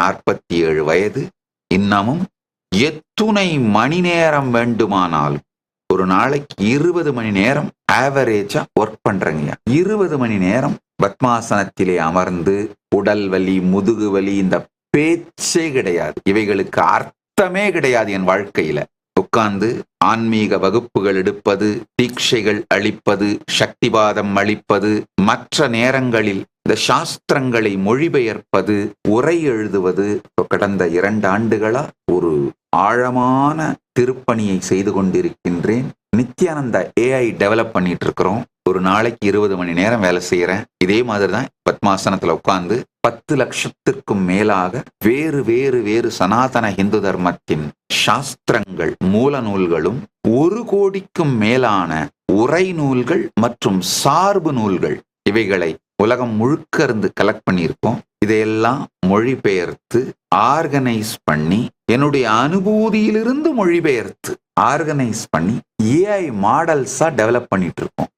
நாற்பத்தி ஏழு வயது. இன்னமும் எத்துணை மணி நேரம் வேண்டுமானாலும் ஒரு நாளைக்கு இருபது மணி நேரம் ஆவரேஜா ஒர்க் பண்றேங்கய்யா இருபது மணி நேரம் பத்மாசனத்திலே அமர்ந்து உடல் வலி முதுகு வலி இந்த பேச்சே கிடையாது. இவைகளுக்கு அர்த்தமே கிடையாது என் வாழ்க்கையில. உட்கார்ந்து ஆன்மீக வகுப்புகள் எடுப்பது தீட்சைகள் அளிப்பது சக்திவாதம் அளிப்பது மற்ற நேரங்களில் இந்த சாஸ்திரங்களை மொழிபெயர்ப்பது உரை எழுதுவது கடந்த இரண்டு ஆண்டுகளா ஒரு ஆழமான திருப்பணியை செய்து கொண்டிருக்கின்றேன். நித்யானந்தா ஏஐ டெவலப் பண்ணிட்டு இருக்கிறோம். ஒரு நாளைக்கு இருபது மணி நேரம் வேலை செய்யறேன். இதே மாதிரி தான் பத்மாசனத்துல உட்கார்ந்து பத்து லட்சத்திற்கும் மேலாக வேறு வேறு வேறு சனாதன இந்து தர்மத்தின் சாஸ்திரங்கள் மூல நூல்களும் ஒரு கோடிக்கும் மேலான உரை நூல்கள் மற்றும் சார்பு நூல்கள் இவைகளை உலகம் முழுக்க இருந்து கலெக்ட் பண்ணியிருக்கோம். இதையெல்லாம் மொழிபெயர்த்து ஆர்கனைஸ் பண்ணி என்னுடைய அனுபூதியிலிருந்து மொழிபெயர்த்து ஆர்கனைஸ் பண்ணி ஏஐ மாடல்ஸா டெவலப் பண்ணிட்டு இருக்கோம்.